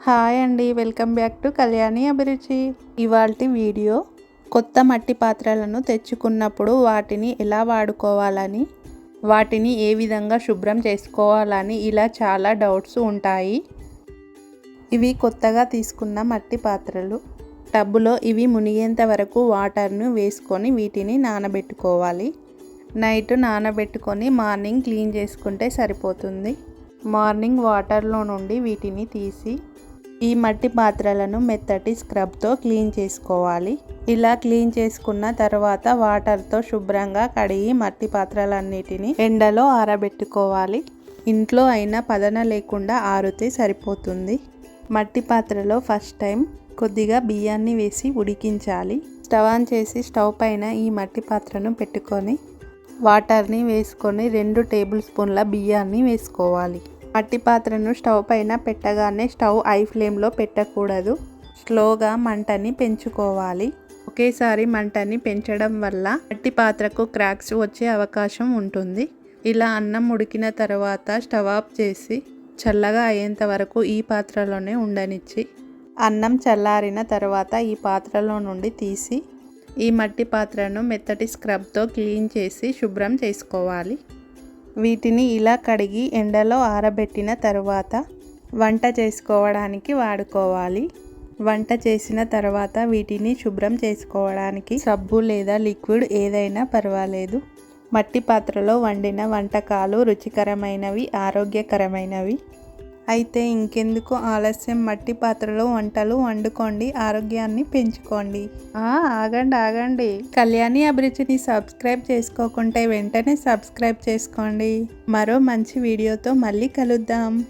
Hi అండి welcome back to Kalyani అభిరుచి. ఇవాళ వీడియో కొత్త మట్టి పాత్రలను తెచ్చుకున్నప్పుడు వాటిని ఎలా వాడుకోవాలని వాటిని ఏ విధంగా శుభ్రం చేసుకోవాలని ఇలా చాలా డౌట్స్ ఉంటాయి. ఇవి కొత్తగా తీసుకున్న మట్టి పాత్రలు. టబ్బులో ఇవి మునిగేంత వరకు వాటర్ను వేసుకొని వీటిని నానబెట్టుకోవాలి. నైట్ నానబెట్టుకొని మార్నింగ్ క్లీన్ చేసుకుంటే సరిపోతుంది. మార్నింగ్ వాటర్లో నుండి వీటిని తీసి ఈ మట్టి పాత్రలను మెత్తటి స్క్రబ్తో క్లీన్ చేసుకోవాలి. ఇలా క్లీన్ చేసుకున్న తర్వాత వాటర్తో శుభ్రంగా కడిగి మట్టి పాత్రలన్నిటిని ఎండలో ఆరబెట్టుకోవాలి. ఇంట్లో అయినా పదన లేకుండా ఆరితే సరిపోతుంది. మట్టి పాత్రలో ఫస్ట్ టైం కొద్దిగా బియ్యాన్ని వేసి ఉడికించాలి. స్టవ్ ఆన్ చేసి స్టవ్ పైన ఈ మట్టి పాత్రను పెట్టుకొని వాటర్ని వేసుకొని రెండు టేబుల్ స్పూన్ల బియ్యాన్ని వేసుకోవాలి. మట్టి పాత్రను స్టవ్ పైన పెట్టగానే స్టవ్ ఐ ఫ్లేమ్లో పెట్టకూడదు. స్లోగా మంటని పెంచుకోవాలి. ఒకేసారి మంటని పెంచడం వల్ల మట్టి పాత్రకు క్రాక్స్ వచ్చే అవకాశం ఉంటుంది. ఇలా అన్నం ఉడికిన తర్వాత స్టవ్ ఆఫ్ చేసి చల్లగా అయ్యేంత వరకు ఈ పాత్రలోనే ఉండనిచ్చి అన్నం చల్లారిన తర్వాత ఈ పాత్రలో నుండి తీసి ఈ మట్టి పాత్రను మెత్తటి స్క్రబ్తో క్లీన్ చేసి శుభ్రం చేసుకోవాలి. వీటిని ఇలా కడిగి ఎండలో ఆరబెట్టిన తరువాత వంట చేసుకోవడానికి వాడుకోవాలి. వంట చేసిన తర్వాత వీటిని శుభ్రం చేసుకోవడానికి సబ్బు లేదా లిక్విడ్ ఏదైనా పర్వాలేదు. మట్టి పాత్రలో వండిన వంటకాలు రుచికరమైనవి ఆరోగ్యకరమైనవి. అయితే ఇంకెందుకు ఆలస్యం? మట్టి పాత్రలో వంటలు వండుకోండి ఆరోగ్యాన్ని పెంచుకోండి. ఆగండి ఆగండి. కళ్యాణి అభిరుచిని సబ్స్క్రైబ్ చేసుకోకుంటే వెంటనే సబ్స్క్రైబ్ చేసుకోండి. మరో మంచి వీడియోతో మళ్ళీ కలుద్దాం.